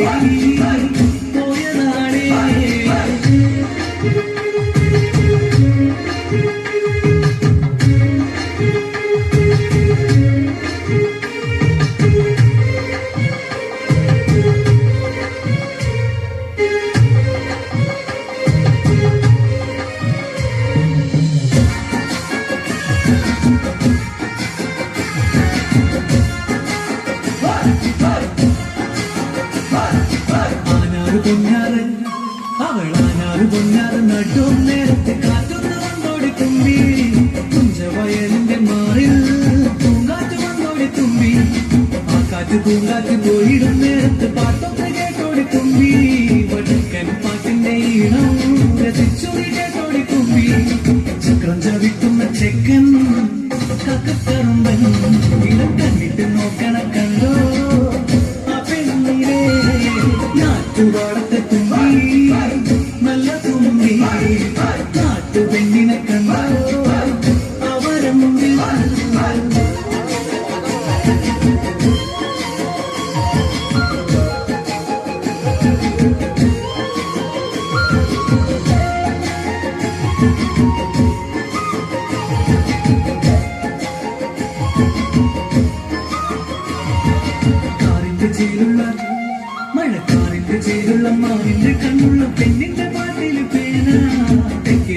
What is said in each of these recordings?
You. നട്ടും നേരത്തെ കാറ്റുന്ന വന്നോടി തുമ്പി കുഞ്ചവയലിന്റെ മാറിൽ പൂങ്കാറ്റ് വന്നോടി തുമ്പി. ആ കാറ്റ് പൂങ്കാറ്റ് പോയിടും നേരത്ത് പാട്ടൊക്കെ കേട്ടോടി തുമ്പി. വടുക്കൻ പാട്ടിന്റെ ഈണം രസിച്ചോടി കേട്ടോടി തുമ്പി. ചക്രം ചവിട്ടുന്ന ചെക്കൻ കക്കക്കറുമ്പൻ ഇടക്കണ്ണിട്ട് കണ്ടിട്ട് ചേലുള്ള മഴക്കാറിന്റെ ചേരുള്ള മാറിന്റെ കണ്ണുള്ള പെണ്ണിന്റെ പാട്ടിൽ പേന. തെക്കേ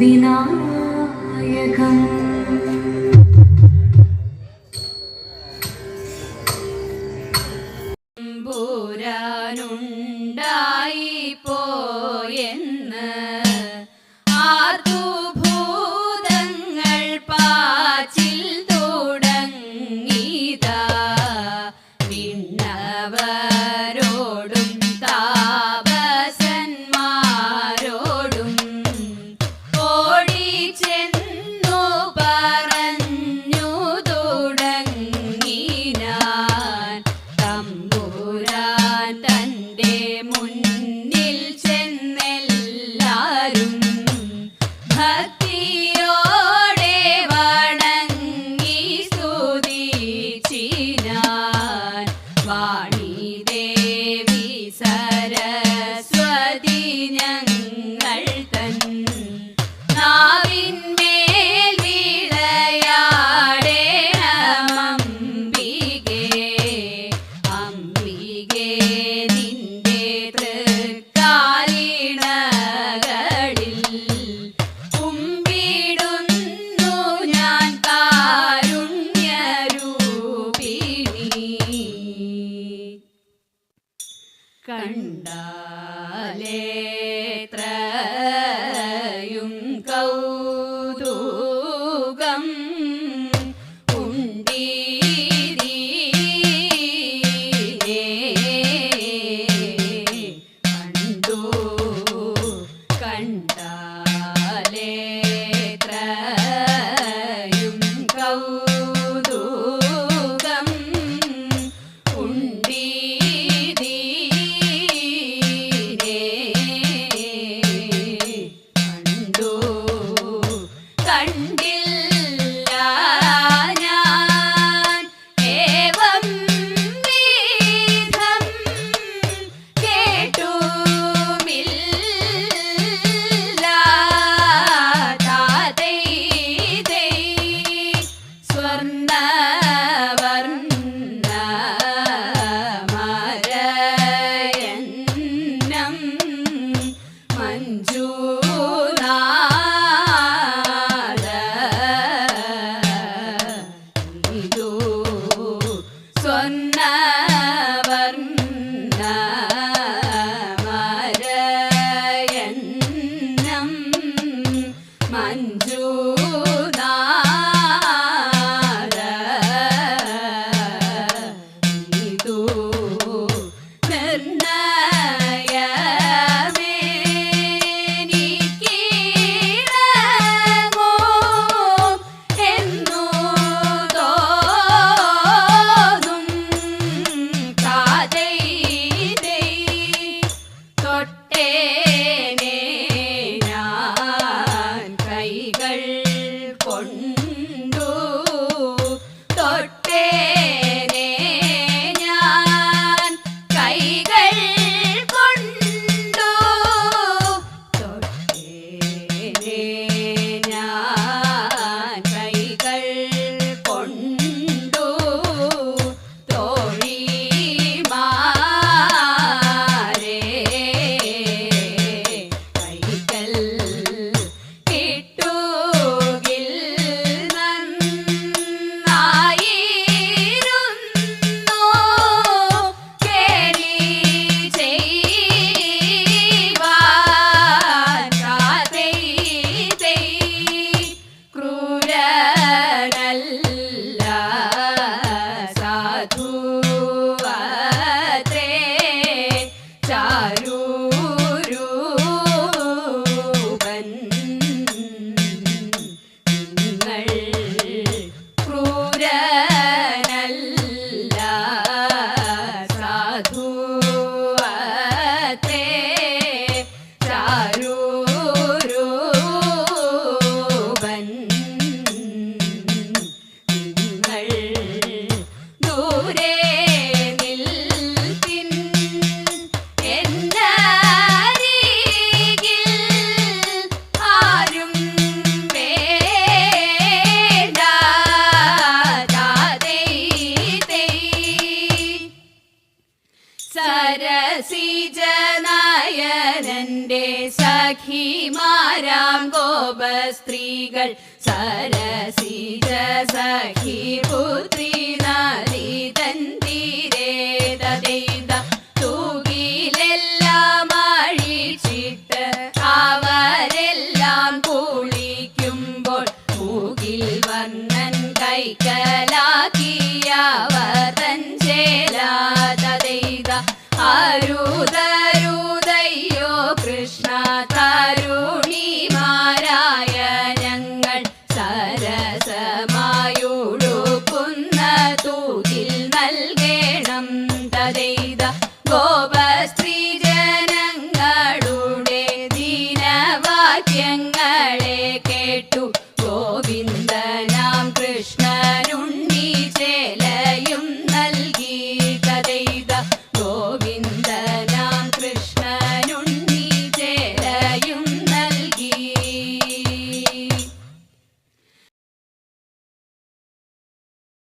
വിനായകം പോരാനുണ്ടായി പോയെന്ന് ആർത്തുഭൂതങ്ങൾ പാച്ചിൽ തുടങ്ങിതാ പിന്നവർ മുന്നിൽ ഉണ്ടീരീനേ. കണ്ടു കണ്ടാലേത്രയും കൗതുകം. சரசிஜ சகி புத்த